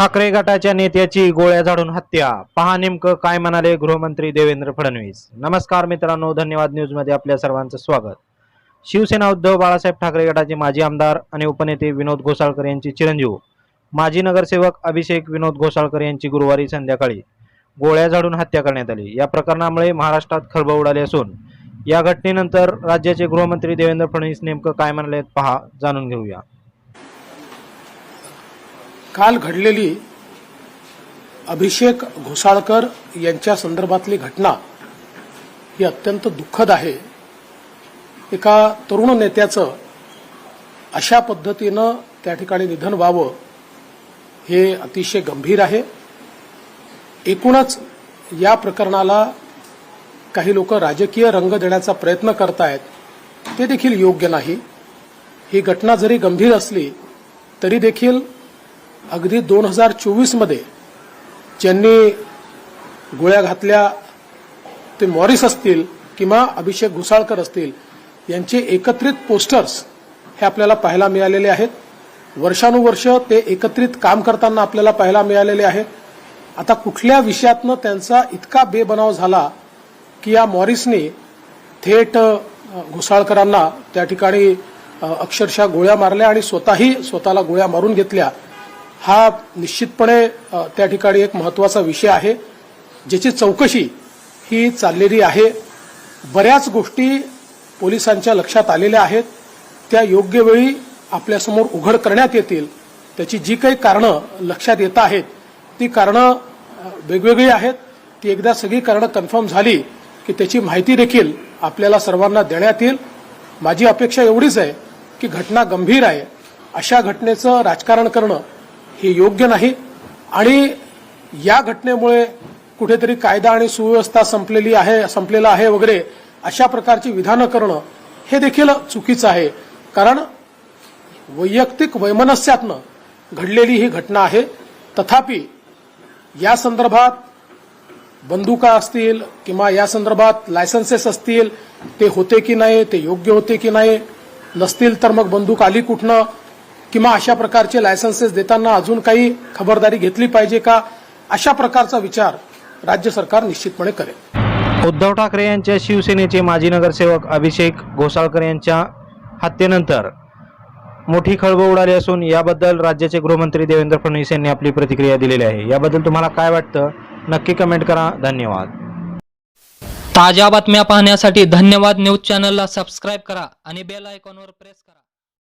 ठाकरे गटाच्या नेत्याची गोळ्या झाडून हत्या. पहा नेमकं काय म्हणाले गृहमंत्री देवेंद्र फडणवीस. नमस्कार मित्रांनो धन्यवाद न्यूजमध्ये आपल्या सर्वांचं स्वागत. शिवसेना उद्धव बाळासाहेब ठाकरे गटाचे माजी आमदार आणि उपनेते विनोद घोसाळकर यांचे चिरंजीव. माजी नगरसेवक अभिषेक विनोद घोसाळकर यांची गुरुवारी संध्याकाळी गोळ्या झाडून हत्या करण्यात आली. या प्रकरणामुळे महाराष्ट्रात खळबळ उडाली असून या घटनेनंतर राज्याचे गृहमंत्री देवेंद्र फडणवीस नेमकं काय म्हणाले पहा जाणून घेऊया. काल घडलेली अभिषेक घोसाळकर यांच्या संदर्भातली घटना ही अत्यंत दुःखद आहे. एका तरुण नेत्याचं अशा पद्धतीनं त्या ठिकाणी निधन व्हावं हे अतिशय गंभीर आहे. एकूणच या प्रकरणाला काही लोक राजकीय रंग देण्याचा प्रयत्न करतायत ते देखील योग्य नाही. ही घटना जरी गंभीर असली तरी देखील अगदी दोन हजार चोवीसमध्ये ज्यांनी गोळ्या घातल्या ते मॉरिस असतील किंवा अभिषेक घुसाळकर असतील यांचे एकत्रित पोस्टर्स हे आपल्याला पाहायला मिळालेले आहेत. वर्षानुवर्ष ते एकत्रित काम करताना आपल्याला पाहायला मिळालेले आहेत आता कुठल्या विषयातनं त्यांचा इतका बेबनाव झाला की या मॉरिसनी थेट घुसाळकरांना त्या ठिकाणी अक्षरशः गोळ्या मारल्या आणि स्वतःही स्वतःला गोळ्या मारून घेतल्या. हा निश्चितपणे त्या ठिकाणी एक महत्त्वाचा विषय आहे ज्याची चौकशी ही चाललेली आहे. बऱ्याच गोष्टी पोलिसांच्या लक्षात आलेल्या आहेत. त्या योग्य वेळी आपल्यासमोर उघड करण्यात येतील. त्याची जी काही कारणं लक्षात येत आहेत ती कारणं वेगवेगळी आहेत. ती एकदा सगळी कारणं कन्फर्म झाली की त्याची माहिती देखील आपल्याला सर्वांना देण्यात येईल. माझी अपेक्षा एवढीच आहे की घटना गंभीर आहे. अशा घटनेचं राजकारण करणं हे योग्य नाही. आणि या घटनेमुळे कुठेतरी कायदा आणि सुव्यवस्था संपलेली आहे संपलेला आहे वगैरे अशा प्रकारची विधानं करणं हे देखील चुकीचं आहे. कारण वैयक्तिक वैमनस्यातनं घडलेली ही घटना आहे. तथापि या संदर्भात बंदुका असतील किंवा या संदर्भात लायसन्सेस असतील ते होते की नाही ते योग्य होते की नाही नसतील तर मग बंदूक आली कुठनं? किंवा अशा प्रकारचे लायसन्सेस देताना अजून काही खबरदारी घेतली पाहिजे का? अशा प्रकारचा विचार राज्य सरकार निश्चितपणे करेल. उद्धव ठाकरे यांच्या शिवसेनेचे माजी नगरसेवक अभिषेक घोसाळकर यांच्या हत्येनंतर मोठी खळबळ उडाली असून याबद्दल राज्याचे गृहमंत्री देवेंद्र फडणवीस यांनी आपली प्रतिक्रिया दिलेली आहे. याबद्दल तुम्हाला काय वाटतं? नक्की कमेंट करा. धन्यवाद. ताज्या बातम्या पाहण्यासाठी धन्यवाद न्यूज चॅनलला सबस्क्राईब करा आणि बेल आयकॉनवर प्रेस करा.